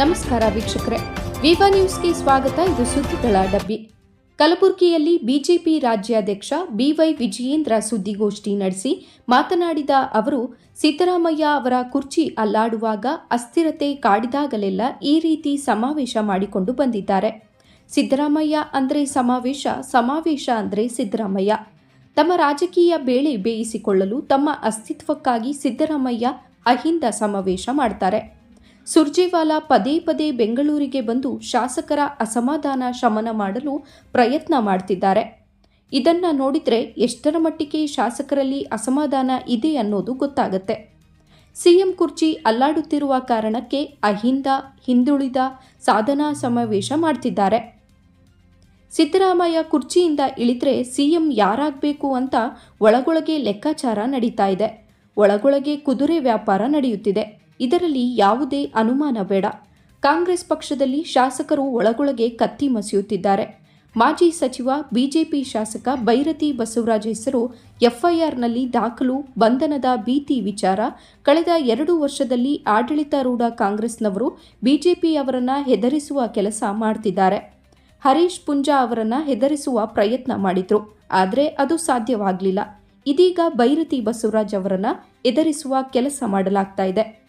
ನಮಸ್ಕಾರ ವೀಕ್ಷಕರೇ. ವಿವಾ ನ್ಯೂಸ್ಗೆ ಸ್ವಾಗತ. ಇದು ಸುದ್ದಿಗಳ ಡಬ್ಬಿ. ಕಲಬುರಗಿಯಲ್ಲಿ ಬಿಜೆಪಿ ರಾಜ್ಯಾಧ್ಯಕ್ಷ ಬಿವೈ ವಿಜಯೇಂದ್ರ ಸುದ್ದಿಗೋಷ್ಠಿ ನಡೆಸಿ ಮಾತನಾಡಿದ ಅವರು, ಸಿದ್ದರಾಮಯ್ಯ ಅವರ ಕುರ್ಚಿ ಅಲ್ಲಾಡುವಾಗ ಅಸ್ಥಿರತೆ ಕಾಡಿದಾಗಲೆಲ್ಲ ಈ ರೀತಿ ಸಮಾವೇಶ ಮಾಡಿಕೊಂಡು ಬಂದಿದ್ದಾರೆ. ಸಿದ್ದರಾಮಯ್ಯ ಅಂದರೆ ಸಮಾವೇಶ ಸಮಾವೇಶ ಅಂದರೆ ಸಿದ್ದರಾಮಯ್ಯ. ತಮ್ಮ ರಾಜಕೀಯ ಬೇಳೆ ಬೇಯಿಸಿಕೊಳ್ಳಲು ತಮ್ಮ ಅಸ್ತಿತ್ವಕ್ಕಾಗಿ ಸಿದ್ದರಾಮಯ್ಯ ಅಹಿಂದ ಸಮಾವೇಶ ಮಾಡ್ತಾರೆ. ಸುರ್ಜೇವಾಲಾ ಪದೇ ಪದೇ ಬೆಂಗಳೂರಿಗೆ ಬಂದು ಶಾಸಕರ ಅಸಮಾಧಾನ ಶಮನ ಮಾಡಲು ಪ್ರಯತ್ನ ಮಾಡ್ತಿದ್ದಾರೆ. ಇದನ್ನು ನೋಡಿದರೆ ಎಷ್ಟರ ಮಟ್ಟಿಗೆ ಶಾಸಕರಲ್ಲಿ ಅಸಮಾಧಾನ ಇದೆ ಅನ್ನೋದು ಗೊತ್ತಾಗತ್ತೆ. ಸಿಎಂ ಕುರ್ಚಿ ಅಲ್ಲಾಡುತ್ತಿರುವ ಕಾರಣಕ್ಕೆ ಅಹಿಂದ, ಹಿಂದುಳಿದ ಸಾಧನಾ ಸಮಾವೇಶ ಮಾಡ್ತಿದ್ದಾರೆ. ಸಿದ್ದರಾಮಯ್ಯ ಕುರ್ಚಿಯಿಂದ ಇಳಿದ್ರೆ ಸಿಎಂ ಯಾರಾಗಬೇಕು ಅಂತ ಒಳಗೊಳಗೆ ಲೆಕ್ಕಾಚಾರ ನಡೀತಾ ಇದೆ. ಒಳಗೊಳಗೆ ಕುದುರೆ ವ್ಯಾಪಾರ ನಡೆಯುತ್ತಿದೆ. ಇದರಲ್ಲಿ ಯಾವುದೇ ಅನುಮಾನ ಬೇಡ. ಕಾಂಗ್ರೆಸ್ ಪಕ್ಷದಲ್ಲಿ ಶಾಸಕರು ಒಳಗೊಳಗೆ ಕತ್ತಿ ಮಸಿಯುತ್ತಿದ್ದಾರೆ. ಮಾಜಿ ಸಚಿವ, ಬಿಜೆಪಿ ಶಾಸಕ ಬೈರತಿ ಬಸವರಾಜ್ ಹೆಸರು ಎಫ್ಐಆರ್ನಲ್ಲಿ ದಾಖಲು ಬಂಧನದ ಭೀತಿ ವಿಚಾರ. ಕಳೆದ ಎರಡು ವರ್ಷದಲ್ಲಿ ಆಡಳಿತಾರೂಢ ಕಾಂಗ್ರೆಸ್ನವರು ಬಿಜೆಪಿಯವರನ್ನ ಹೆದರಿಸುವ ಕೆಲಸ ಮಾಡ್ತಿದ್ದಾರೆ. ಹರೀಶ್ ಪುಂಜಾ ಅವರನ್ನ ಹೆದರಿಸುವ ಪ್ರಯತ್ನ ಮಾಡಿದ್ರು. ಆದರೆ ಅದು ಸಾಧ್ಯವಾಗಲಿಲ್ಲ. ಇದೀಗ ಬೈರತಿ ಬಸವರಾಜ್ ಅವರನ್ನ ಎದುರಿಸುವ ಕೆಲಸ ಮಾಡಲಾಗ್ತಾ ಇದೆ.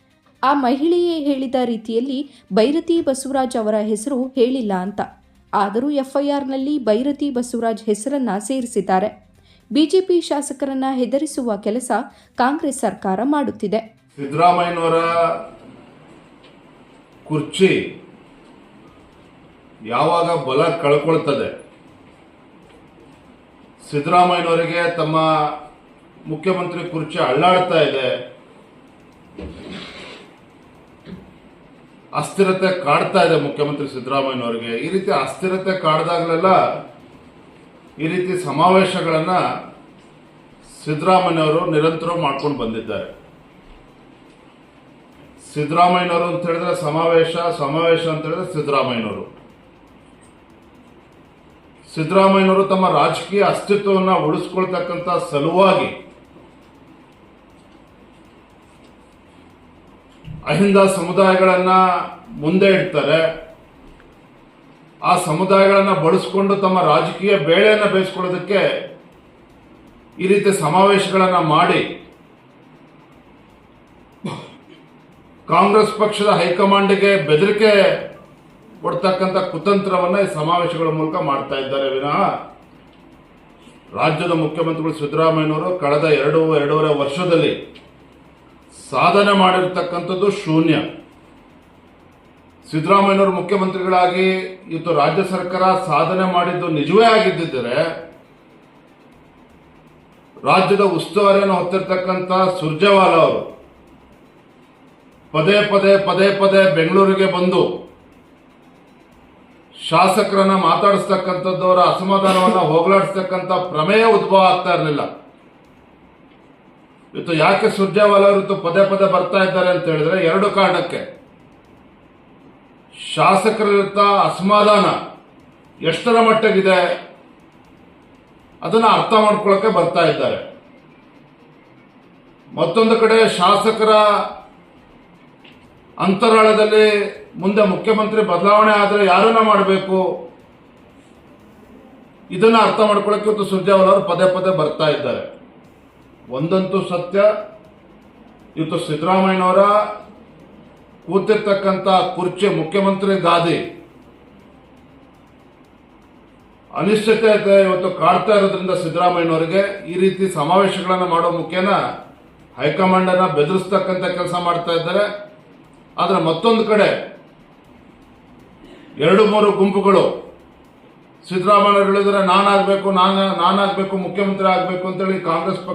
ಆ ಮಹಿಳೆಯೇ ಹೇಳಿದ ರೀತಿಯಲ್ಲಿ ಬೈರತಿ ಬಸವರಾಜ್ ಅವರ ಹೆಸರು ಹೇಳಿಲ್ಲ ಅಂತ. ಆದರೂ ಎಫ್ಐಆರ್ನಲ್ಲಿ ಬೈರತಿ ಬಸವರಾಜ್ ಹೆಸರನ್ನ ಸೇರಿಸಿದ್ದಾರೆ. ಬಿಜೆಪಿ ಶಾಸಕರನ್ನ ಹೆದರಿಸುವ ಕೆಲಸ ಕಾಂಗ್ರೆಸ್ ಸರ್ಕಾರ ಮಾಡುತ್ತಿದೆ. ಸಿದ್ದರಾಮಯ್ಯನವರ ಕುರ್ಚಿ ಯಾವಾಗ ಬಲ ಕಳ್ಕೊಳ್ತದೆ? ಸಿದ್ದರಾಮಯ್ಯನವರಿಗೆ ತಮ್ಮ ಮುಖ್ಯಮಂತ್ರಿ ಕುರ್ಚಿ ಅಳ್ಳಾಡ್ತಾ ಇದೆ. ಅಸ್ಥಿರತೆ ಕಾಡ್ತಾ ಇದೆ ಮುಖ್ಯಮಂತ್ರಿ ಸಿದ್ದರಾಮಯ್ಯನವರಿಗೆ. ಈ ರೀತಿ ಅಸ್ಥಿರತೆ ಕಾಡ್ದಾಗಲೆಲ್ಲ ಈ ರೀತಿ ಸಮಾವೇಶಗಳನ್ನ ಸಿದ್ದರಾಮಯ್ಯನವರು ನಿರಂತರ ಮಾಡ್ಕೊಂಡು ಬಂದಿದ್ದಾರೆ. ಸಿದ್ದರಾಮಯ್ಯನವರು ಅಂತ ಹೇಳಿದ್ರೆ ಸಮಾವೇಶ ಸಮಾವೇಶ ಅಂತ ಹೇಳಿದ್ರೆ ಸಿದ್ದರಾಮಯ್ಯನವರು. ಸಿದ್ದರಾಮಯ್ಯನವರು ತಮ್ಮ ರಾಜಕೀಯ ಅಸ್ತಿತ್ವವನ್ನು ಉಳಿಸ್ಕೊಳ್ತಕ್ಕಂಥ ಸಲುವಾಗಿ ಅಹಿಂದ ಸಮುದಾಯಗಳನ್ನ ಮುಂದೆ ಇಡ್ತಾರೆ. ಆ ಸಮುದಾಯಗಳನ್ನ ಬಳಸ್ಕೊಂಡು ತಮ್ಮ ರಾಜಕೀಯ ಬೇಳೆಯನ್ನು ಬೇಯಿಸ್ಕೊಳ್ಳೋದಕ್ಕೆ ಈ ರೀತಿ ಸಮಾವೇಶಗಳನ್ನ ಮಾಡಿ ಕಾಂಗ್ರೆಸ್ ಪಕ್ಷದ ಹೈಕಮಾಂಡ್ಗೆ ಬೆದರಿಕೆ ಕೊಡ್ತಕ್ಕಂಥ ಕುತಂತ್ರವನ್ನ ಈ ಸಮಾವೇಶಗಳ ಮೂಲಕ ಮಾಡ್ತಾ ಇದ್ದಾರೆ. ವಿನಃ ರಾಜ್ಯದ ಮುಖ್ಯಮಂತ್ರಿಗಳು ಸಿದ್ದರಾಮಯ್ಯನವರು ಕಳೆದ ಎರಡು, ಎರಡೂವರೆ ವರ್ಷದಲ್ಲಿ ಸಾಧನೆ ಮಾಡಿರ್ತಕ್ಕಂಥದ್ದು ಶೂನ್ಯ. ಸಿದ್ದರಾಮಯ್ಯನವರು ಮುಖ್ಯಮಂತ್ರಿಗಳಾಗಿ ಇವತ್ತು ರಾಜ್ಯ ಸರ್ಕಾರ ಸಾಧನೆ ಮಾಡಿದ್ದು ನಿಜವೇ ಆಗಿದ್ದರೆ ರಾಜ್ಯದ ಉಸ್ತುವಾರಿಯನ್ನು ಹೊತ್ತಿರತಕ್ಕಂಥ ಸುರ್ಜೇವಾಲ ಅವರು ಪದೇ ಪದೇ ಪದೇ ಪದೇ ಬೆಂಗಳೂರಿಗೆ ಬಂದು ಶಾಸಕರನ್ನ ಮಾತಾಡಿಸ್ತಕ್ಕಂಥದ್ದು ಅವರ ಅಸಮಾಧಾನವನ್ನು ಹೋಗಲಾಡಿಸ್ತಕ್ಕಂಥ ಪ್ರಮೇಯ ಉದ್ಭವ ಆಗ್ತಾ ಇರಲಿಲ್ಲ. ಇವತ್ತು ಯಾಕೆ ಸುರ್ಜೇವಾಲ ಇವತ್ತು ಪದೇ ಪದೇ ಬರ್ತಾ ಇದ್ದಾರೆ ಅಂತ ಹೇಳಿದ್ರೆ ಎರಡು ಕಾರಣಕ್ಕೆ. ಶಾಸಕರಿರುತ್ತ ಅಸಮಾಧಾನ ಎಷ್ಟರ ಮಟ್ಟಗಿದೆ ಅದನ್ನ ಅರ್ಥ ಮಾಡ್ಕೊಳ್ಳಕ್ಕೆ ಬರ್ತಾ ಇದ್ದಾರೆ. ಮತ್ತೊಂದು ಕಡೆ ಶಾಸಕರ ಅಂತರಾಳದಲ್ಲಿ ಮುಂದೆ ಮುಖ್ಯಮಂತ್ರಿ ಬದಲಾವಣೆ ಆದರೆ ಯಾರನ್ನ ಮಾಡಬೇಕು? ಇದನ್ನ ಅರ್ಥ ಮಾಡ್ಕೊಳ್ಳಕ್ಕೆ ಇವತ್ತು ಸುರ್ಜೇವಾಲ ಅವರು ಪದೇ ಪದೇ ಬರ್ತಾ ಇದ್ದಾರೆ. ಒಂದಂತೂ ಸತ್ಯ. ಇವತ್ತು ಸಿದ್ದರಾಮಯ್ಯನವರ ಕೂತಿರ್ತಕ್ಕಂಥ ಕುರ್ಚಿ ಮುಖ್ಯಮಂತ್ರಿ ಗಾದಿ ಅನಿಶ್ಚಿತತೆ ಇವತ್ತು ಕಾಡ್ತಾ ಇರೋದ್ರಿಂದ ಸಿದ್ದರಾಮಯ್ಯನವರಿಗೆ ಈ ರೀತಿ ಸಮಾವೇಶಗಳನ್ನು ಮಾಡೋ ಮುಖ್ಯನ ಹೈಕಮಾಂಡ್ ಅನ್ನ ಬೆದರಿಸ್ತಕ್ಕಂಥ ಕೆಲಸ ಮಾಡ್ತಾ ಇದ್ದಾರೆ. ಆದ್ರೆ ಮತ್ತೊಂದು ಕಡೆ ಎರಡು ಮೂರು ಗುಂಪುಗಳು ಸಿದ್ದರಾಮಯ್ಯ ಹೇಳಿದ್ರೆ ನಾನಾಗಬೇಕು, ನಾನು, ನಾನಾಗಬೇಕು, ಮುಖ್ಯಮಂತ್ರಿ ಆಗಬೇಕು ಅಂತೇಳಿ ಕಾಂಗ್ರೆಸ್ ಪಕ್ಷ